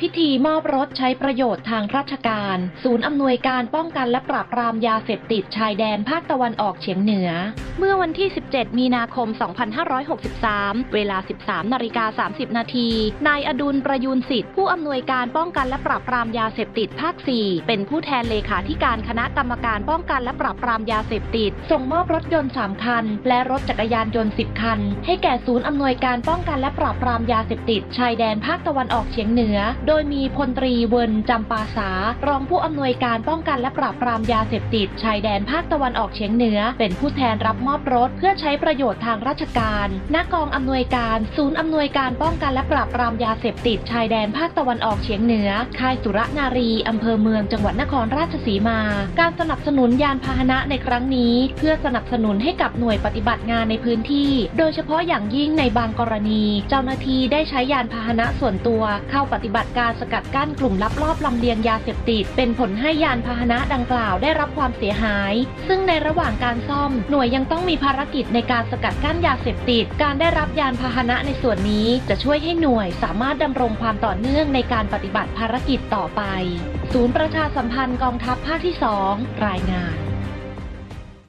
พิธีมอบรถใช้ประโยชน์ทางราชการ ศูนย์อำนวยการป้องกันและปราบปรามยาเสพติดชายแดนภาคตะวันออกเฉียงเหนือ เมื่อวันที่ 17 มีนาคม 2563 เวลา 13 นาฬิกา 30 นาที นายอดุลประยูนสิทธิ์ผู้อำนวยการป้องกันและปราบปรามยาเสพติดภาค 4 เป็นผู้แทนเลขาธิการคณะกรรมการป้องกันและปราบปรามยาเสพติด ส่งมอบรถยนต์ 3 คัน และรถจักรยานยนต์ 10 คัน ให้แก่ศูนย์อำนวยการป้องกันและปราบปรามยาเสพติด ชายแดนภาคตะวันออกเฉียงเหนือ โดยมีพลตรีเวินจำปาสา รองผู้อำนวยการป้องกันและปราบปรามยาเสพติด ชายแดนภาคตะวันออกเฉียงเหนือ เป็นผู้แทนรับมอบรถเพื่อใช้ประโยชน์ทางราชการ ณ กองอำนวยการ ศูนย์อำนวยการป้องกันและปราบปรามยาเสพติดชายแดนภาคตะวันออกเฉียงเหนือ ค่ายสุรนารีอำเภอเมืองจังหวัดนครราชสีมา การสนับสนุนยานพาหนะในครั้งนี้ เพื่อสนับสนุนให้กับหน่วยปฏิบัติงานในพื้นที่ โดยเฉพาะอย่างยิ่งในบางกรณี เจ้าหน้าที่ได้ใช้ยานพาหนะส่วนตัว เข้าปฏิบัติการสกัดกั้นกลุ่มลักลอบลำเลียงยาเสพติด เป็นผลให้ยานพาหนะดังกล่าวได้รับความเสียหาย ซึ่งในระหว่างการซ่อม หน่วยยังต้องมีภารกิจในการสกัดกั้นยาเสพติด การได้รับยานพาหนะในส่วนนี้จะช่วยให้หน่วยสามารถดำรงความต่อเนื่องในการปฏิบัติภารกิจต่อไป ศูนย์ประชาสัมพันธ์กองทัพภาคที่ 2 รายงาน